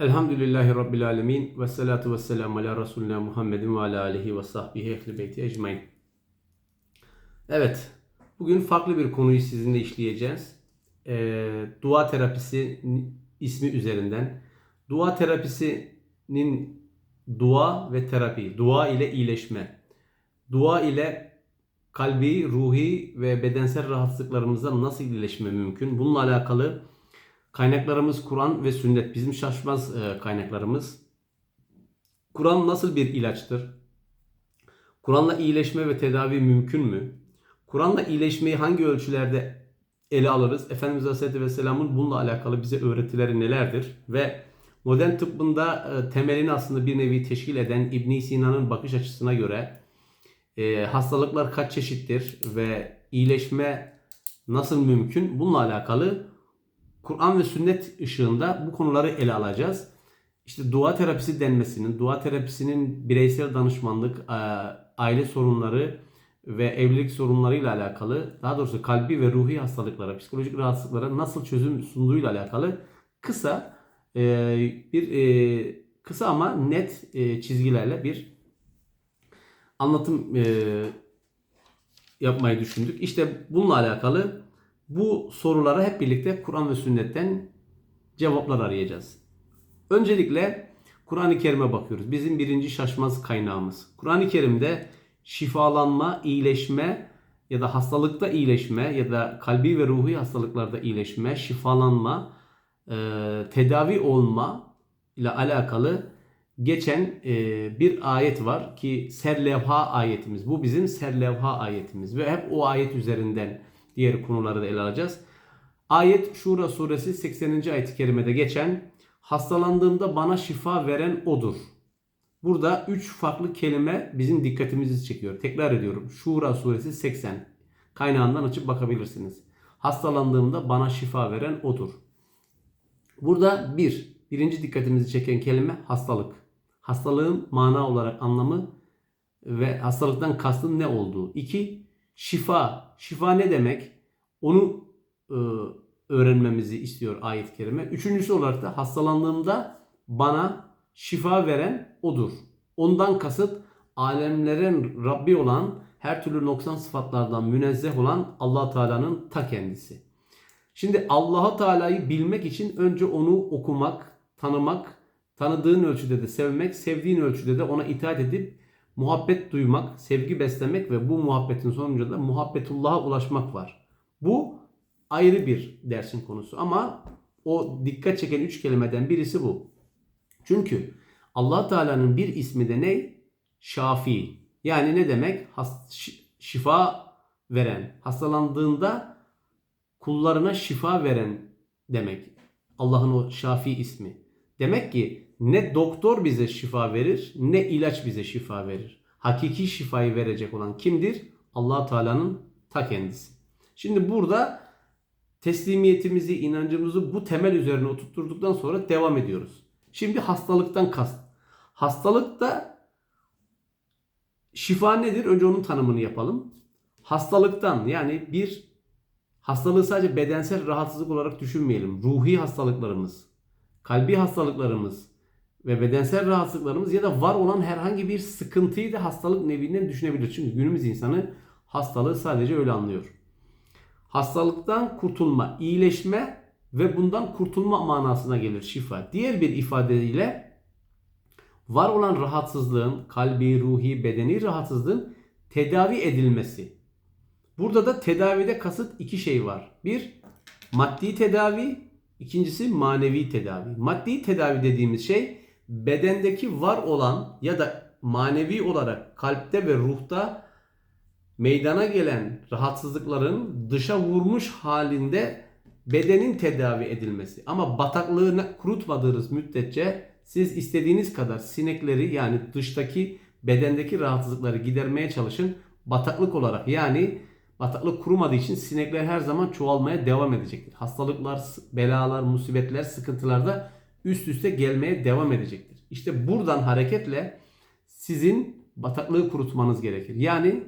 Elhamdülillahi Rabbil Alemin ve salatu ve selamu ala Resulina Muhammedin ve ala alihi ve sahbihi ehli beyti ecmain. Evet, bugün farklı bir konuyu sizinle işleyeceğiz. Ee, dua terapisi ismi üzerinden. Dua terapisinin dua ve terapi, dua ile iyileşme, dua ile kalbi, ruhi ve bedensel rahatsızlıklarımızdan nasıl iyileşme mümkün? Bununla alakalı Kaynaklarımız Kur'an ve sünnet. Bizim şaşmaz e, kaynaklarımız. Kur'an nasıl bir ilaçtır? Kur'an'la iyileşme ve tedavi mümkün mü? Kur'an'la iyileşmeyi hangi ölçülerde ele alırız? Efendimiz Aleyhisselatü Vesselam'ın bununla alakalı bize öğretileri nelerdir? Ve modern tıbbında e, temelini aslında bir nevi teşkil eden İbn Sina'nın bakış açısına göre e, hastalıklar kaç çeşittir ve iyileşme nasıl mümkün? Bununla alakalı Kur'an ve sünnet ışığında bu konuları ele alacağız. İşte dua terapisi denmesinin, dua terapisinin bireysel danışmanlık, e, aile sorunları ve evlilik sorunlarıyla alakalı, daha doğrusu kalbi ve ruhi hastalıklara, psikolojik rahatsızlıklara nasıl çözüm sunduğuyla alakalı kısa e, bir e, kısa ama net çizgilerle bir anlatım yapmayı düşündük. İşte bununla alakalı bu sorulara hep birlikte Kur'an ve sünnetten cevaplar arayacağız. Öncelikle Kur'an-ı Kerim'e bakıyoruz. Bizim birinci şaşmaz kaynağımız. Kur'an-ı Kerim'de şifalanma, iyileşme ya da hastalıkta iyileşme ya da kalbi ve ruhi hastalıklarda iyileşme, şifalanma, e, tedavi olma ile alakalı geçen e, bir ayet var ki serlevha ayetimiz. Bu bizim serlevha ayetimiz ve hep o ayet üzerinden diğer konuları da ele alacağız. Ayet Şura suresi 80. ayet-i kerimede geçen hastalandığımda bana şifa veren odur. Burada üç farklı kelime bizim dikkatimizi çekiyor. Tekrar ediyorum. Şura suresi 80. Kaynağından açıp bakabilirsiniz. Hastalandığımda bana şifa veren odur. Burada bir, birinci dikkatimizi çeken kelime hastalık. Hastalığın mana olarak anlamı ve hastalıktan kastın ne olduğu. İki, şifa. Şifa ne demek? Onu e, öğrenmemizi istiyor ayet-i kerime. Üçüncüsü olarak da hastalandığımda bana şifa veren odur. Ondan kasıt alemlerin Rabbi olan her türlü noksan sıfatlardan münezzeh olan allah Teala'nın ta kendisi. Şimdi allah Teala'yı bilmek için önce onu okumak, tanımak, tanıdığın ölçüde de sevmek, sevdiğin ölçüde de ona itaat edip muhabbet duymak, sevgi beslemek ve bu muhabbetin sonucunda muhabbetullah'a ulaşmak var. Bu ayrı bir dersin konusu ama o dikkat çeken üç kelimeden birisi bu. Çünkü Allah Teala'nın bir ismi de ne? Şafi. Yani ne demek? Has, şifa veren. Hastalandığında kullarına şifa veren demek. Allah'ın o Şafi ismi. Demek ki ne doktor bize şifa verir ne ilaç bize şifa verir. Hakiki şifayı verecek olan kimdir? allah Teala'nın ta kendisi. Şimdi burada teslimiyetimizi, inancımızı bu temel üzerine oturtturduktan sonra devam ediyoruz. Şimdi hastalıktan kast. Hastalıkta şifa nedir? Önce onun tanımını yapalım. Hastalıktan yani bir hastalığı sadece bedensel rahatsızlık olarak düşünmeyelim. Ruhi hastalıklarımız, kalbi hastalıklarımız, ve bedensel rahatsızlıklarımız ya da var olan herhangi bir sıkıntıyı da hastalık nevinden düşünebilir. Çünkü günümüz insanı hastalığı sadece öyle anlıyor. Hastalıktan kurtulma, iyileşme ve bundan kurtulma manasına gelir şifa. Diğer bir ifadeyle var olan rahatsızlığın, kalbi, ruhi, bedeni rahatsızlığın tedavi edilmesi. Burada da tedavide kasıt iki şey var. Bir, maddi tedavi, ikincisi manevi tedavi. Maddi tedavi dediğimiz şey bedendeki var olan ya da manevi olarak kalpte ve ruhta meydana gelen rahatsızlıkların dışa vurmuş halinde bedenin tedavi edilmesi. Ama bataklığını kurutmadığınız müddetçe siz istediğiniz kadar sinekleri yani dıştaki bedendeki rahatsızlıkları gidermeye çalışın. Bataklık olarak yani bataklık kurumadığı için sinekler her zaman çoğalmaya devam edecektir. Hastalıklar, belalar, musibetler, sıkıntılar da üst üste gelmeye devam edecektir. İşte buradan hareketle sizin bataklığı kurutmanız gerekir. Yani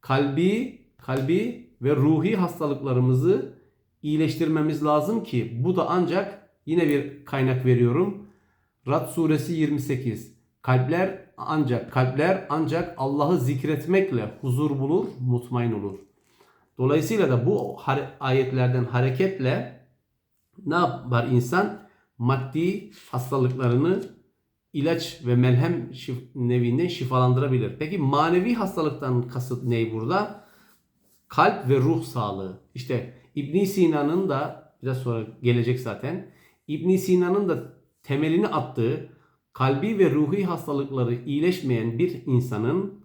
kalbi, kalbi ve ruhi hastalıklarımızı iyileştirmemiz lazım ki bu da ancak yine bir kaynak veriyorum. Rad suresi 28. Kalpler ancak kalpler ancak Allah'ı zikretmekle huzur bulur, mutmain olur. Dolayısıyla da bu ayetlerden hareketle ne yapar insan? Maddi hastalıklarını ilaç ve melhem şif- nevinden şifalandırabilir. Peki manevi hastalıktan kasıt ne burada? Kalp ve ruh sağlığı. İşte İbn Sina'nın da biraz sonra gelecek zaten. İbn Sina'nın da temelini attığı kalbi ve ruhi hastalıkları iyileşmeyen bir insanın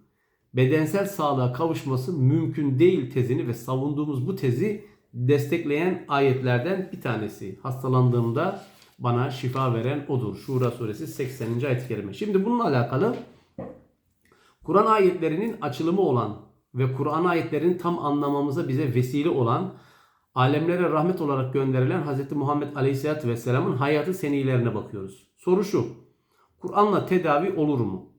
bedensel sağlığa kavuşması mümkün değil tezini ve savunduğumuz bu tezi destekleyen ayetlerden bir tanesi. Hastalandığımda bana şifa veren odur. Şura suresi 80. ayet-i kerime. Şimdi bununla alakalı Kur'an ayetlerinin açılımı olan ve Kur'an ayetlerini tam anlamamıza bize vesile olan alemlere rahmet olarak gönderilen Hz. Muhammed Aleyhisselatü Vesselam'ın hayatı senilerine bakıyoruz. Soru şu. Kur'an'la tedavi olur mu?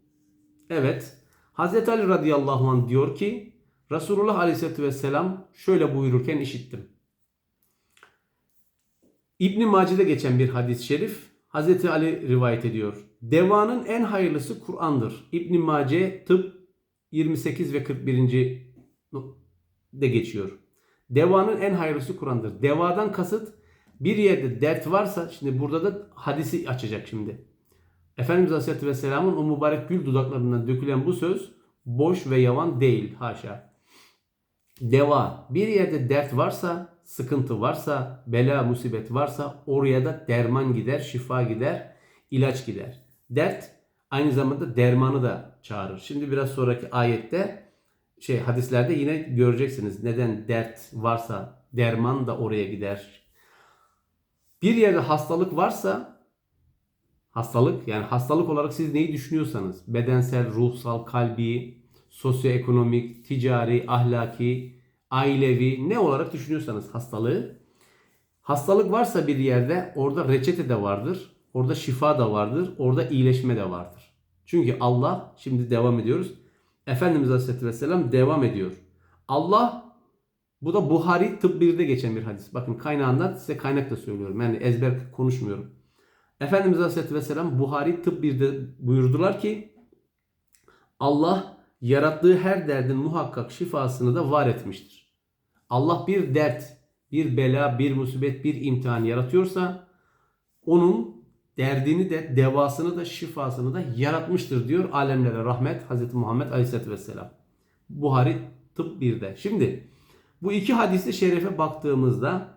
Evet. Hz. Ali radıyallahu anh diyor ki Resulullah Aleyhisselatü Vesselam şöyle buyururken işittim. İbn Mace'de geçen bir hadis-i şerif Hz. Ali rivayet ediyor. Devanın en hayırlısı Kur'an'dır. İbn Mace tıp 28 ve 41. de geçiyor. Devanın en hayırlısı Kur'an'dır. Devadan kasıt bir yerde dert varsa şimdi burada da hadisi açacak şimdi. Efendimiz Aleyhisselatü Vesselam'ın o mübarek gül dudaklarından dökülen bu söz boş ve yavan değil haşa. Deva bir yerde dert varsa, sıkıntı varsa, bela musibet varsa oraya da derman gider, şifa gider, ilaç gider. Dert aynı zamanda dermanı da çağırır. Şimdi biraz sonraki ayette şey hadislerde yine göreceksiniz. Neden dert varsa derman da oraya gider. Bir yerde hastalık varsa hastalık yani hastalık olarak siz neyi düşünüyorsanız bedensel, ruhsal, kalbi, sosyoekonomik, ticari, ahlaki, ailevi ne olarak düşünüyorsanız hastalığı hastalık varsa bir yerde orada reçete de vardır. Orada şifa da vardır. Orada iyileşme de vardır. Çünkü Allah şimdi devam ediyoruz. Efendimiz Aleyhisselatü Vesselam devam ediyor. Allah bu da Buhari tıp 1'de geçen bir hadis. Bakın kaynağından size kaynak da söylüyorum. Yani ezber konuşmuyorum. Efendimiz Aleyhisselatü Vesselam Buhari tıp 1'de buyurdular ki Allah yarattığı her derdin muhakkak şifasını da var etmiştir. Allah bir dert, bir bela, bir musibet, bir imtihan yaratıyorsa onun derdini de, devasını da, şifasını da yaratmıştır diyor alemlere rahmet Hz. Muhammed Aleyhisselatü Vesselam. Buhari tıp 1'de. Şimdi bu iki hadisi şerife baktığımızda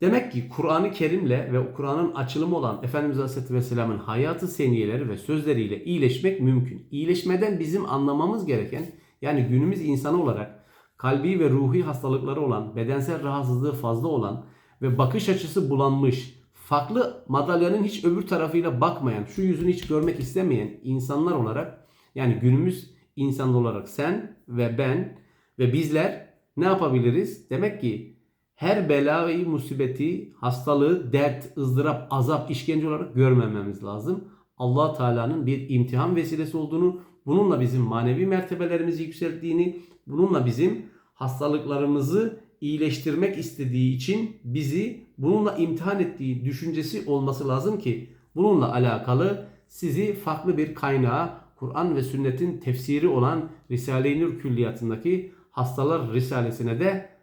demek ki Kur'an-ı Kerim'le ve Kur'an'ın açılımı olan Efendimiz Aleyhisselatü Vesselam'ın hayatı seniyeleri ve sözleriyle iyileşmek mümkün. İyileşmeden bizim anlamamız gereken yani günümüz insanı olarak kalbi ve ruhi hastalıkları olan, bedensel rahatsızlığı fazla olan ve bakış açısı bulanmış, farklı madalyanın hiç öbür tarafıyla bakmayan, şu yüzünü hiç görmek istemeyen insanlar olarak yani günümüz insan olarak sen ve ben ve bizler ne yapabiliriz? Demek ki her belayı, musibeti, hastalığı, dert, ızdırap, azap, işkence olarak görmememiz lazım. allah Teala'nın bir imtihan vesilesi olduğunu, bununla bizim manevi mertebelerimizi yükselttiğini, bununla bizim hastalıklarımızı iyileştirmek istediği için bizi bununla imtihan ettiği düşüncesi olması lazım ki bununla alakalı sizi farklı bir kaynağa Kur'an ve sünnetin tefsiri olan Risale-i Nur külliyatındaki Hastalar Risalesine de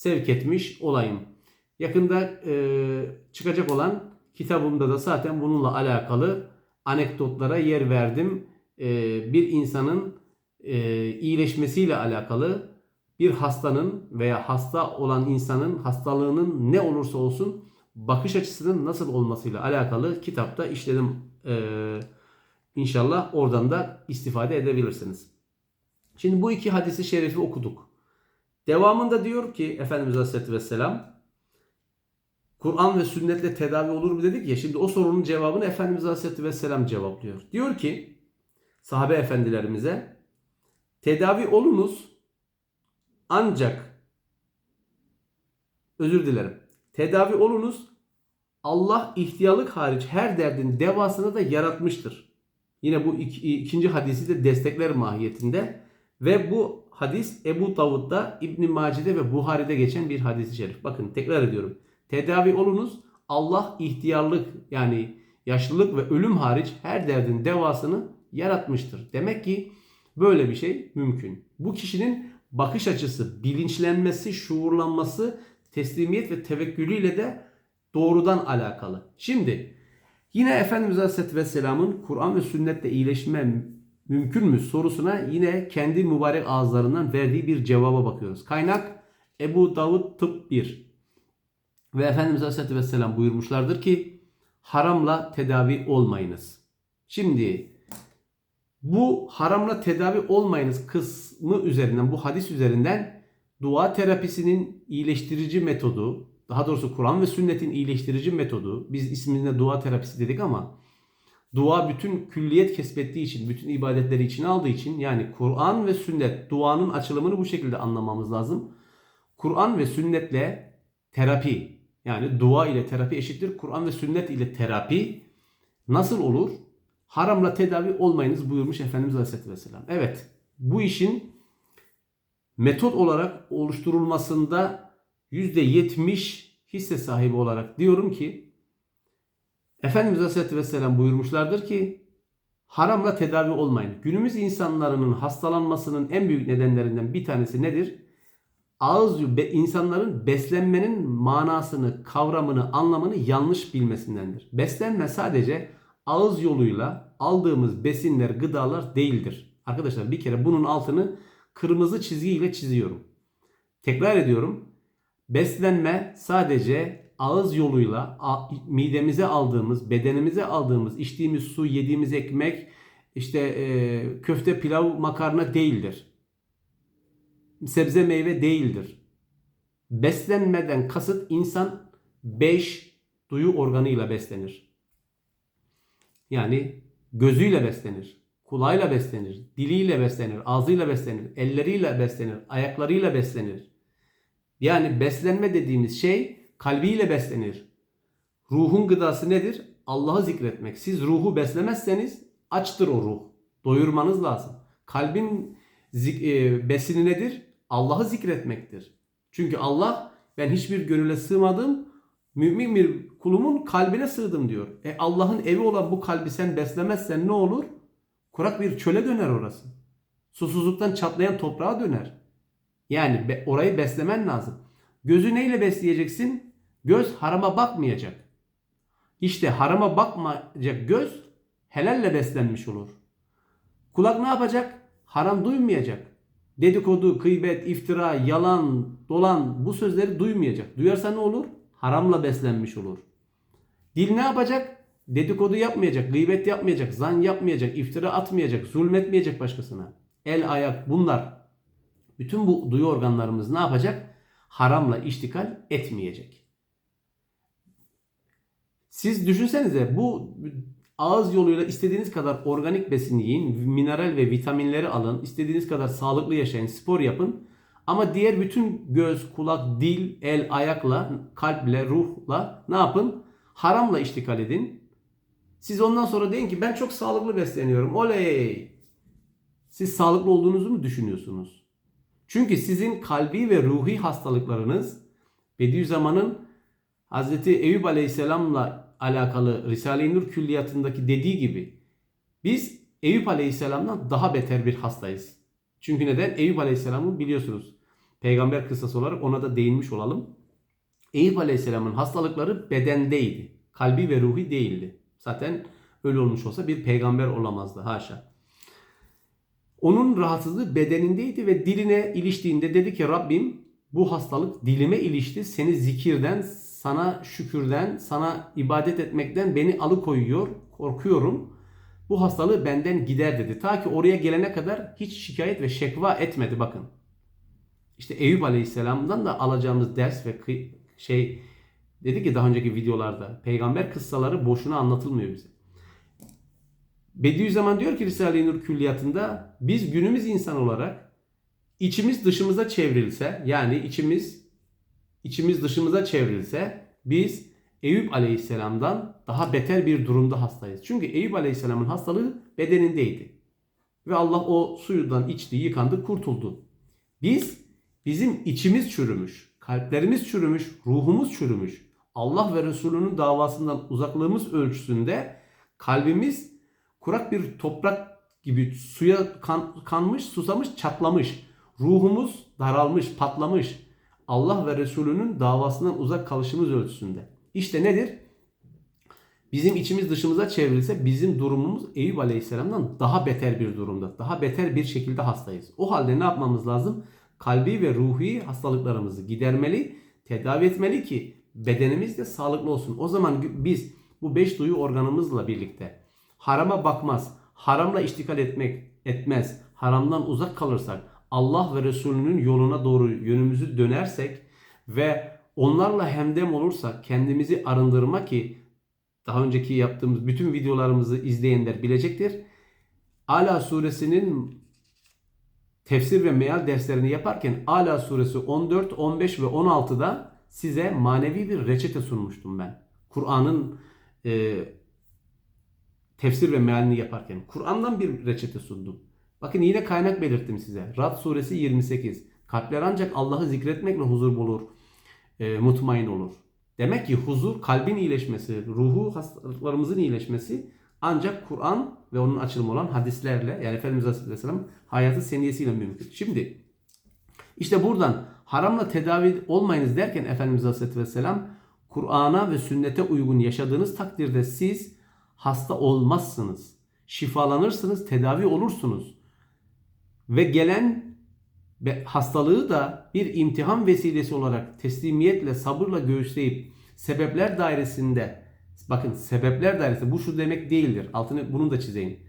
sevk etmiş olayım. Yakında e, çıkacak olan kitabımda da zaten bununla alakalı anekdotlara yer verdim. E, bir insanın e, iyileşmesiyle alakalı bir hastanın veya hasta olan insanın hastalığının ne olursa olsun bakış açısının nasıl olmasıyla alakalı kitapta işledim. Ee, inşallah oradan da istifade edebilirsiniz. Şimdi bu iki hadisi şerifi okuduk. Devamında diyor ki Efendimiz Aleyhisselatü Vesselam Kur'an ve sünnetle tedavi olur mu dedik ya şimdi o sorunun cevabını Efendimiz Aleyhisselatü Vesselam cevaplıyor. Diyor ki sahabe efendilerimize tedavi olunuz ancak özür dilerim. Tedavi olunuz Allah ihtiyarlık hariç her derdin devasını da yaratmıştır. Yine bu iki, ikinci hadisi de destekler mahiyetinde ve bu hadis Ebu Davud'da, İbn Mace'de ve Buhari'de geçen bir hadis-i şerif. Bakın tekrar ediyorum. Tedavi olunuz Allah ihtiyarlık yani yaşlılık ve ölüm hariç her derdin devasını yaratmıştır. Demek ki böyle bir şey mümkün. Bu kişinin bakış açısı, bilinçlenmesi, şuurlanması, teslimiyet ve tevekkülüyle de doğrudan alakalı. Şimdi yine Efendimiz Aleyhisselatü Vesselam'ın Kur'an ve sünnetle iyileşme mümkün mü sorusuna yine kendi mübarek ağızlarından verdiği bir cevaba bakıyoruz. Kaynak Ebu Davud Tıp 1. Ve Efendimiz Aleyhisselatü Vesselam buyurmuşlardır ki haramla tedavi olmayınız. Şimdi bu haramla tedavi olmayınız kısmı üzerinden, bu hadis üzerinden dua terapisinin iyileştirici metodu, daha doğrusu Kur'an ve sünnetin iyileştirici metodu, biz isminde dua terapisi dedik ama dua bütün külliyet kesbettiği için, bütün ibadetleri içine aldığı için yani Kur'an ve sünnet duanın açılımını bu şekilde anlamamız lazım. Kur'an ve sünnetle terapi yani dua ile terapi eşittir. Kur'an ve sünnet ile terapi nasıl olur? Haramla tedavi olmayınız buyurmuş Efendimiz Aleyhisselatü Vesselam. Evet bu işin metot olarak oluşturulmasında %70 hisse sahibi olarak diyorum ki Efendimiz Aleyhisselatü Vesselam buyurmuşlardır ki haramla tedavi olmayın. Günümüz insanların hastalanmasının en büyük nedenlerinden bir tanesi nedir? Ağız insanların beslenmenin manasını, kavramını, anlamını yanlış bilmesindendir. Beslenme sadece ağız yoluyla aldığımız besinler, gıdalar değildir. Arkadaşlar bir kere bunun altını kırmızı çizgiyle çiziyorum. Tekrar ediyorum. Beslenme sadece ağız yoluyla midemize aldığımız, bedenimize aldığımız, içtiğimiz su, yediğimiz ekmek, işte e, köfte, pilav, makarna değildir. Sebze meyve değildir. Beslenmeden kasıt insan 5 duyu organıyla beslenir. Yani gözüyle beslenir, kulağıyla beslenir, diliyle beslenir, ağzıyla beslenir, elleriyle beslenir, ayaklarıyla beslenir. Yani beslenme dediğimiz şey kalbiyle beslenir. Ruhun gıdası nedir? Allah'ı zikretmek. Siz ruhu beslemezseniz açtır o ruh. Doyurmanız lazım. Kalbin e, besini nedir? Allah'ı zikretmektir. Çünkü Allah ben hiçbir gönüle sığmadım. Mümin bir kulumun kalbine sığdım diyor. E Allah'ın evi olan bu kalbi sen beslemezsen ne olur? Kurak bir çöle döner orası. Susuzluktan çatlayan toprağa döner. Yani orayı beslemen lazım. Gözü neyle besleyeceksin? Göz harama bakmayacak. İşte harama bakmayacak göz helalle beslenmiş olur. Kulak ne yapacak? Haram duymayacak. Dedikodu, gıybet, iftira, yalan, dolan bu sözleri duymayacak. Duyarsa ne olur? Haramla beslenmiş olur. Dil ne yapacak? Dedikodu yapmayacak, gıybet yapmayacak, zan yapmayacak, iftira atmayacak, zulmetmeyecek başkasına. El, ayak bunlar. Bütün bu duyu organlarımız ne yapacak? Haramla iştikal etmeyecek. Siz düşünsenize bu ağız yoluyla istediğiniz kadar organik besin yiyin, mineral ve vitaminleri alın, istediğiniz kadar sağlıklı yaşayın, spor yapın. Ama diğer bütün göz, kulak, dil, el, ayakla, kalple, ruhla ne yapın? Haramla iştikal edin. Siz ondan sonra deyin ki ben çok sağlıklı besleniyorum. Oley! Siz sağlıklı olduğunuzu mu düşünüyorsunuz? Çünkü sizin kalbi ve ruhi hastalıklarınız Bediüzzaman'ın Hz. Eyüp Aleyhisselam'la alakalı Risale-i Nur külliyatındaki dediği gibi biz Eyüp Aleyhisselam'dan daha beter bir hastayız. Çünkü neden? Eyüp Aleyhisselam'ı biliyorsunuz. Peygamber kıssası olarak ona da değinmiş olalım. Eyüp Aleyhisselam'ın hastalıkları bedendeydi. Kalbi ve ruhi değildi. Zaten öyle olmuş olsa bir peygamber olamazdı. Haşa. Onun rahatsızlığı bedenindeydi ve diline iliştiğinde dedi ki Rabbim bu hastalık dilime ilişti. Seni zikirden, sana şükürden, sana ibadet etmekten beni alıkoyuyor. Korkuyorum. Bu hastalığı benden gider dedi. Ta ki oraya gelene kadar hiç şikayet ve şekva etmedi bakın. İşte Eyüp Aleyhisselam'dan da alacağımız ders ve şey dedi ki daha önceki videolarda peygamber kıssaları boşuna anlatılmıyor bize. Bediüzzaman diyor ki Risale-i Nur külliyatında biz günümüz insan olarak içimiz dışımıza çevrilse yani içimiz içimiz dışımıza çevrilse biz Eyüp Aleyhisselam'dan daha beter bir durumda hastayız. Çünkü Eyüp Aleyhisselam'ın hastalığı bedenindeydi. Ve Allah o suyundan içti, yıkandı, kurtuldu. Biz, bizim içimiz çürümüş, kalplerimiz çürümüş, ruhumuz çürümüş. Allah ve Resulünün davasından uzaklığımız ölçüsünde kalbimiz kurak bir toprak gibi suya kan- kanmış, susamış, çatlamış. Ruhumuz daralmış, patlamış. Allah ve Resulünün davasından uzak kalışımız ölçüsünde. İşte nedir? Bizim içimiz dışımıza çevrilse bizim durumumuz Eyüp Aleyhisselam'dan daha beter bir durumda. Daha beter bir şekilde hastayız. O halde ne yapmamız lazım? Kalbi ve ruhi hastalıklarımızı gidermeli, tedavi etmeli ki bedenimiz de sağlıklı olsun. O zaman biz bu beş duyu organımızla birlikte harama bakmaz, haramla iştikal etmek etmez, haramdan uzak kalırsak, Allah ve Resulünün yoluna doğru yönümüzü dönersek ve onlarla hemdem olursak kendimizi arındırma ki daha önceki yaptığımız bütün videolarımızı izleyenler bilecektir. Ala suresinin tefsir ve meal derslerini yaparken Ala suresi 14, 15 ve 16'da size manevi bir reçete sunmuştum ben. Kur'an'ın e, tefsir ve mealini yaparken. Kur'an'dan bir reçete sundum. Bakın yine kaynak belirttim size. Rad suresi 28. Kalpler ancak Allah'ı zikretmekle huzur bulur, e, mutmain olur. Demek ki huzur, kalbin iyileşmesi, ruhu hastalıklarımızın iyileşmesi ancak Kur'an ve onun açılımı olan hadislerle yani Efendimiz Aleyhisselam hayatı seniyesiyle mümkün. Şimdi işte buradan haramla tedavi olmayınız derken Efendimiz Aleyhisselam Kur'an'a ve sünnete uygun yaşadığınız takdirde siz hasta olmazsınız. Şifalanırsınız, tedavi olursunuz. Ve gelen hastalığı da bir imtihan vesilesi olarak teslimiyetle, sabırla göğüsleyip sebepler dairesinde bakın sebepler dairesinde bu şu demek değildir. Altını bunu da çizeyim.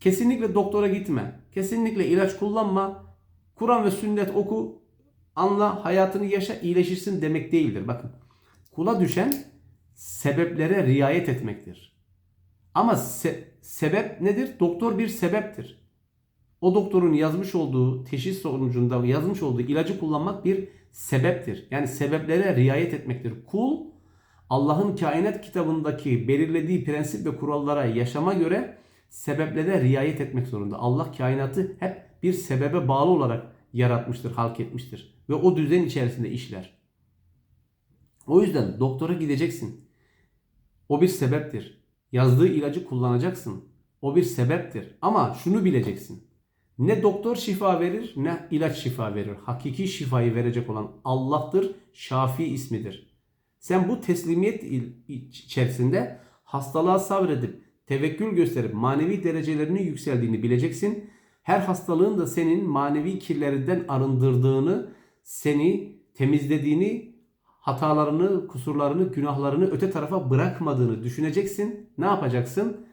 Kesinlikle doktora gitme. Kesinlikle ilaç kullanma. Kur'an ve sünnet oku. Anla, hayatını yaşa, iyileşirsin demek değildir. Bakın. Kula düşen sebeplere riayet etmektir. Ama se- sebep nedir? Doktor bir sebeptir. O doktorun yazmış olduğu teşhis sonucunda yazmış olduğu ilacı kullanmak bir sebeptir. Yani sebeplere riayet etmektir. Kul Allah'ın kainat kitabındaki belirlediği prensip ve kurallara yaşama göre sebeplere riayet etmek zorunda. Allah kainatı hep bir sebebe bağlı olarak yaratmıştır, halk etmiştir. Ve o düzen içerisinde işler. O yüzden doktora gideceksin. O bir sebeptir. Yazdığı ilacı kullanacaksın. O bir sebeptir. Ama şunu bileceksin. Ne doktor şifa verir ne ilaç şifa verir. Hakiki şifayı verecek olan Allah'tır. Şafi ismidir. Sen bu teslimiyet içerisinde hastalığa sabredip tevekkül gösterip manevi derecelerinin yükseldiğini bileceksin. Her hastalığın da senin manevi kirlerinden arındırdığını, seni temizlediğini, hatalarını, kusurlarını, günahlarını öte tarafa bırakmadığını düşüneceksin. Ne yapacaksın?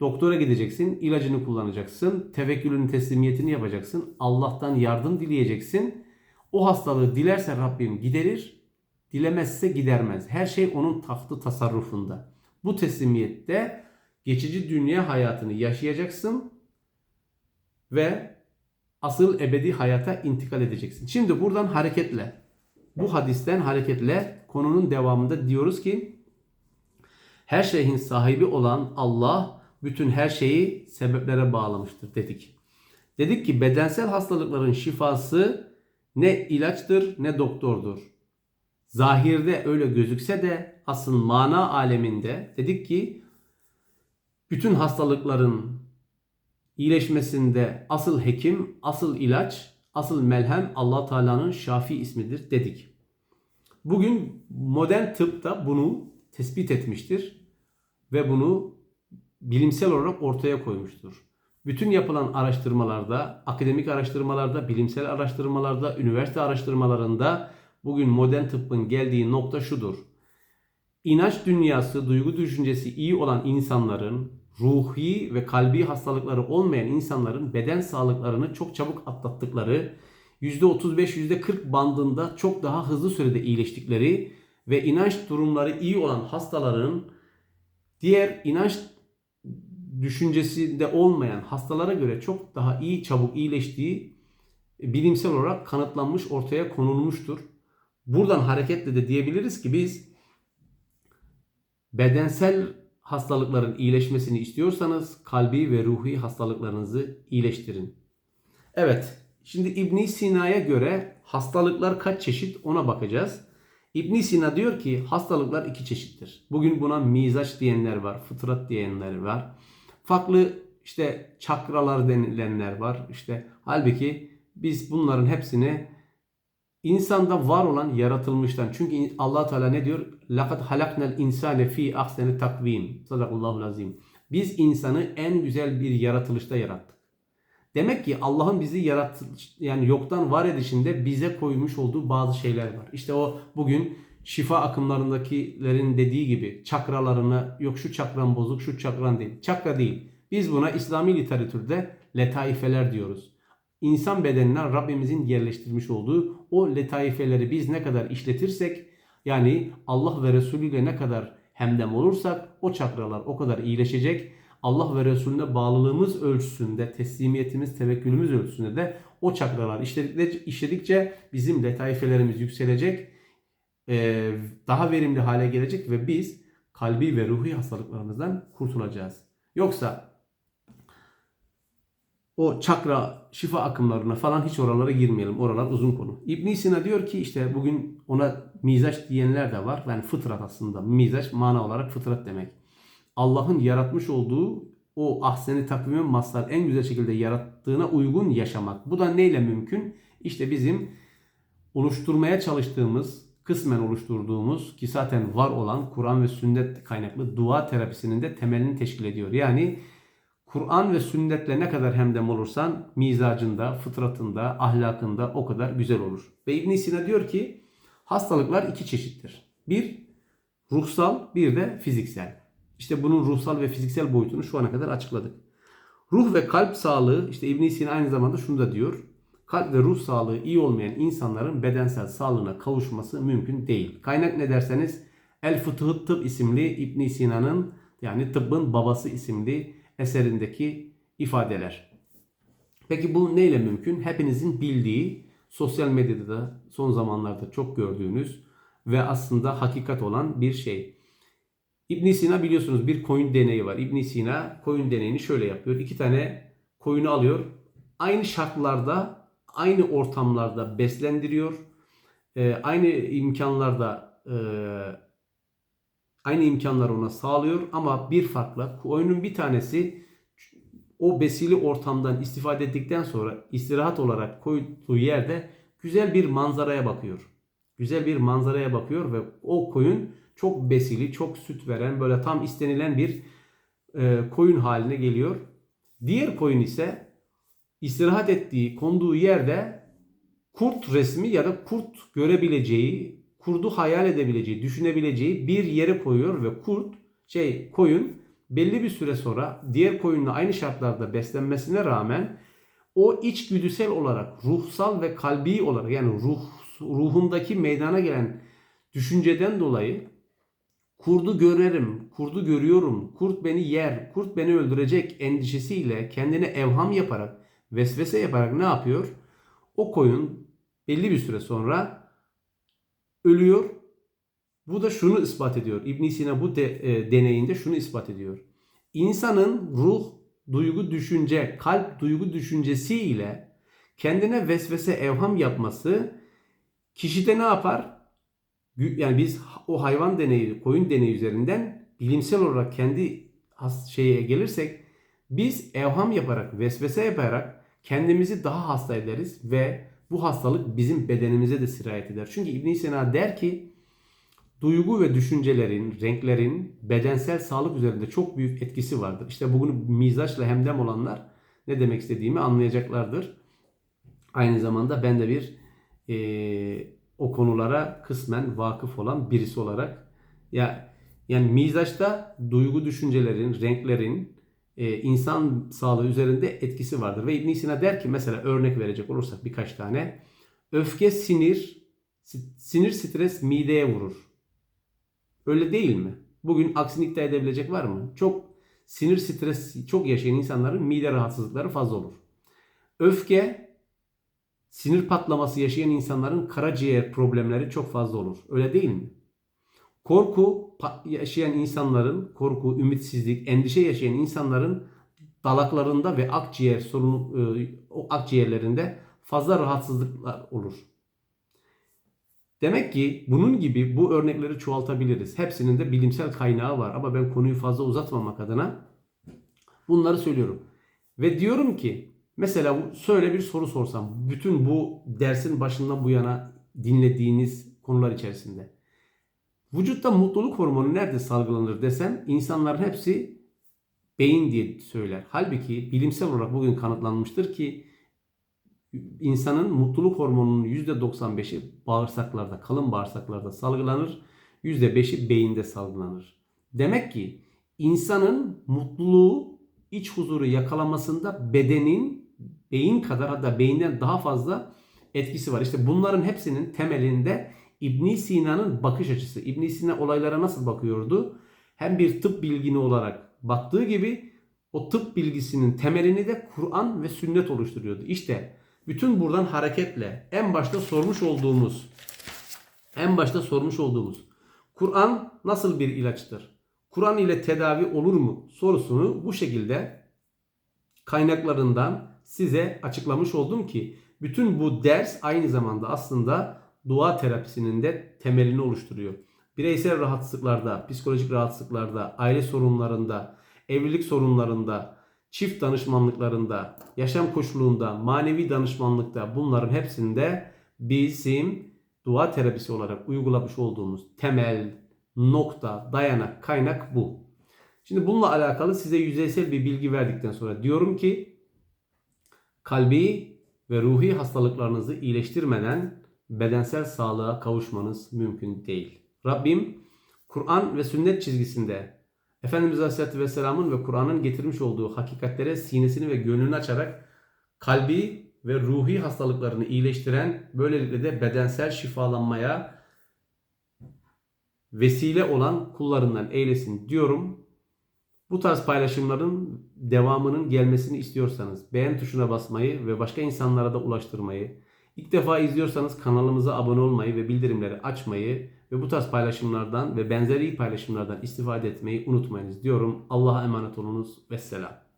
Doktora gideceksin, ilacını kullanacaksın, tevekkülün teslimiyetini yapacaksın, Allah'tan yardım dileyeceksin. O hastalığı dilerse Rabbim giderir, dilemezse gidermez. Her şey onun tahtı tasarrufunda. Bu teslimiyette geçici dünya hayatını yaşayacaksın ve asıl ebedi hayata intikal edeceksin. Şimdi buradan hareketle, bu hadisten hareketle konunun devamında diyoruz ki her şeyin sahibi olan Allah bütün her şeyi sebeplere bağlamıştır dedik. Dedik ki bedensel hastalıkların şifası ne ilaçtır ne doktordur. Zahirde öyle gözükse de asıl mana aleminde dedik ki bütün hastalıkların iyileşmesinde asıl hekim, asıl ilaç, asıl melhem Allah Teala'nın Şafi ismidir dedik. Bugün modern tıp da bunu tespit etmiştir ve bunu bilimsel olarak ortaya koymuştur. Bütün yapılan araştırmalarda, akademik araştırmalarda, bilimsel araştırmalarda, üniversite araştırmalarında bugün modern tıbbın geldiği nokta şudur. İnanç dünyası, duygu düşüncesi iyi olan insanların, ruhi ve kalbi hastalıkları olmayan insanların beden sağlıklarını çok çabuk atlattıkları, %35-%40 bandında çok daha hızlı sürede iyileştikleri ve inanç durumları iyi olan hastaların diğer inanç düşüncesinde olmayan hastalara göre çok daha iyi çabuk iyileştiği bilimsel olarak kanıtlanmış ortaya konulmuştur. Buradan hareketle de diyebiliriz ki biz bedensel hastalıkların iyileşmesini istiyorsanız kalbi ve ruhi hastalıklarınızı iyileştirin. Evet, şimdi İbn Sina'ya göre hastalıklar kaç çeşit ona bakacağız. İbn Sina diyor ki hastalıklar iki çeşittir. Bugün buna mizaç diyenler var, fıtrat diyenler var. Farklı işte çakralar denilenler var. İşte halbuki biz bunların hepsini insanda var olan yaratılmıştan. Çünkü Allah Teala ne diyor? Laqad halaknal insane fi ahseni takvim. Sadakallahu azim. Biz insanı en güzel bir yaratılışta yarattık. Demek ki Allah'ın bizi yarat yani yoktan var edişinde bize koymuş olduğu bazı şeyler var. İşte o bugün şifa akımlarındakilerin dediği gibi çakralarını yok şu çakran bozuk şu çakran değil. Çakra değil. Biz buna İslami literatürde letaifeler diyoruz. İnsan bedenine Rabbimizin yerleştirmiş olduğu o letaifeleri biz ne kadar işletirsek yani Allah ve Resulü ile ne kadar hemdem olursak o çakralar o kadar iyileşecek. Allah ve Resulüne bağlılığımız ölçüsünde, teslimiyetimiz, tevekkülümüz ölçüsünde de o çakralar işledikçe, işledikçe bizim letaifelerimiz yükselecek, e, daha verimli hale gelecek ve biz kalbi ve ruhi hastalıklarımızdan kurtulacağız. Yoksa o çakra şifa akımlarına falan hiç oralara girmeyelim. Oralar uzun konu. İbn Sina diyor ki işte bugün ona mizaç diyenler de var. Yani fıtrat aslında. Mizaç mana olarak fıtrat demek. Allah'ın yaratmış olduğu o ahseni takvime mazhar en güzel şekilde yarattığına uygun yaşamak. Bu da neyle mümkün? İşte bizim oluşturmaya çalıştığımız, kısmen oluşturduğumuz ki zaten var olan Kur'an ve sünnet kaynaklı dua terapisinin de temelini teşkil ediyor. Yani Kur'an ve sünnetle ne kadar hemdem olursan mizacında, fıtratında, ahlakında o kadar güzel olur. Ve İbn Sina diyor ki hastalıklar iki çeşittir. Bir ruhsal, bir de fiziksel. İşte bunun ruhsal ve fiziksel boyutunu şu ana kadar açıkladık. Ruh ve kalp sağlığı, işte İbn Sina aynı zamanda şunu da diyor. Kalp ve ruh sağlığı iyi olmayan insanların bedensel sağlığına kavuşması mümkün değil. Kaynak ne derseniz El Fıtıhı Tıp isimli İbn Sina'nın yani tıbbın babası isimli eserindeki ifadeler. Peki bu neyle mümkün? Hepinizin bildiği, sosyal medyada da son zamanlarda çok gördüğünüz ve aslında hakikat olan bir şey. İbn Sina biliyorsunuz bir koyun deneyi var. İbn Sina koyun deneyini şöyle yapıyor. İki tane koyunu alıyor. Aynı şartlarda, aynı ortamlarda beslendiriyor. Ee, aynı imkanlarda e, aynı imkanları ona sağlıyor ama bir farkla koyunun bir tanesi o besili ortamdan istifade ettikten sonra istirahat olarak koyduğu yerde güzel bir manzaraya bakıyor. Güzel bir manzaraya bakıyor ve o koyun çok besili, çok süt veren, böyle tam istenilen bir e, koyun haline geliyor. Diğer koyun ise istirahat ettiği, konduğu yerde kurt resmi ya da kurt görebileceği, kurdu hayal edebileceği, düşünebileceği bir yere koyuyor ve kurt, şey koyun belli bir süre sonra diğer koyunla aynı şartlarda beslenmesine rağmen o içgüdüsel olarak, ruhsal ve kalbi olarak yani ruh ruhundaki meydana gelen düşünceden dolayı kurdu görerim, kurdu görüyorum, kurt beni yer, kurt beni öldürecek endişesiyle kendine evham yaparak, vesvese yaparak ne yapıyor? O koyun belli bir süre sonra ölüyor. Bu da şunu ispat ediyor. İbn Sina bu de, e, deneyinde şunu ispat ediyor. İnsanın ruh, duygu, düşünce, kalp duygu düşüncesi ile kendine vesvese evham yapması kişide ne yapar? Yani biz o hayvan deneyi, koyun deneyi üzerinden bilimsel olarak kendi şeye gelirsek biz evham yaparak, vesvese yaparak kendimizi daha hasta ederiz ve bu hastalık bizim bedenimize de sirayet eder. Çünkü İbn Sina der ki duygu ve düşüncelerin, renklerin bedensel sağlık üzerinde çok büyük etkisi vardır. İşte bugün mizaçla hemdem olanlar ne demek istediğimi anlayacaklardır. Aynı zamanda ben de bir e, o konulara kısmen vakıf olan birisi olarak ya yani mizaçta duygu düşüncelerin, renklerin insan sağlığı üzerinde etkisi vardır. Ve İbn Sina der ki mesela örnek verecek olursak birkaç tane öfke sinir sinir stres mideye vurur. Öyle değil mi? Bugün aksini iddia edebilecek var mı? Çok sinir stres çok yaşayan insanların mide rahatsızlıkları fazla olur. Öfke sinir patlaması yaşayan insanların karaciğer problemleri çok fazla olur. Öyle değil mi? Korku yaşayan insanların, korku, ümitsizlik, endişe yaşayan insanların dalaklarında ve akciğer sorunu, e, o akciğerlerinde fazla rahatsızlıklar olur. Demek ki bunun gibi bu örnekleri çoğaltabiliriz. Hepsinin de bilimsel kaynağı var ama ben konuyu fazla uzatmamak adına bunları söylüyorum. Ve diyorum ki mesela şöyle bir soru sorsam bütün bu dersin başından bu yana dinlediğiniz konular içerisinde. Vücutta mutluluk hormonu nerede salgılanır desem insanların hepsi beyin diye söyler. Halbuki bilimsel olarak bugün kanıtlanmıştır ki insanın mutluluk hormonunun %95'i bağırsaklarda, kalın bağırsaklarda salgılanır. %5'i beyinde salgılanır. Demek ki insanın mutluluğu, iç huzuru yakalamasında bedenin beyin kadar hatta beyinden daha fazla etkisi var. İşte bunların hepsinin temelinde İbn Sina'nın bakış açısı. İbn Sina olaylara nasıl bakıyordu? Hem bir tıp bilgini olarak baktığı gibi o tıp bilgisinin temelini de Kur'an ve sünnet oluşturuyordu. İşte bütün buradan hareketle en başta sormuş olduğumuz en başta sormuş olduğumuz Kur'an nasıl bir ilaçtır? Kur'an ile tedavi olur mu sorusunu bu şekilde kaynaklarından size açıklamış oldum ki bütün bu ders aynı zamanda aslında dua terapisinin de temelini oluşturuyor. Bireysel rahatsızlıklarda, psikolojik rahatsızlıklarda, aile sorunlarında, evlilik sorunlarında, çift danışmanlıklarında, yaşam koşulunda, manevi danışmanlıkta bunların hepsinde bizim dua terapisi olarak uygulamış olduğumuz temel nokta, dayanak, kaynak bu. Şimdi bununla alakalı size yüzeysel bir bilgi verdikten sonra diyorum ki kalbi ve ruhi hastalıklarınızı iyileştirmeden bedensel sağlığa kavuşmanız mümkün değil. Rabbim Kur'an ve sünnet çizgisinde Efendimiz Aleyhisselatü Vesselam'ın ve Kur'an'ın getirmiş olduğu hakikatlere sinesini ve gönlünü açarak kalbi ve ruhi hastalıklarını iyileştiren böylelikle de bedensel şifalanmaya vesile olan kullarından eylesin diyorum. Bu tarz paylaşımların devamının gelmesini istiyorsanız beğen tuşuna basmayı ve başka insanlara da ulaştırmayı, ilk defa izliyorsanız kanalımıza abone olmayı ve bildirimleri açmayı ve bu tarz paylaşımlardan ve benzeri paylaşımlardan istifade etmeyi unutmayınız diyorum. Allah'a emanet olunuz. Vesselam.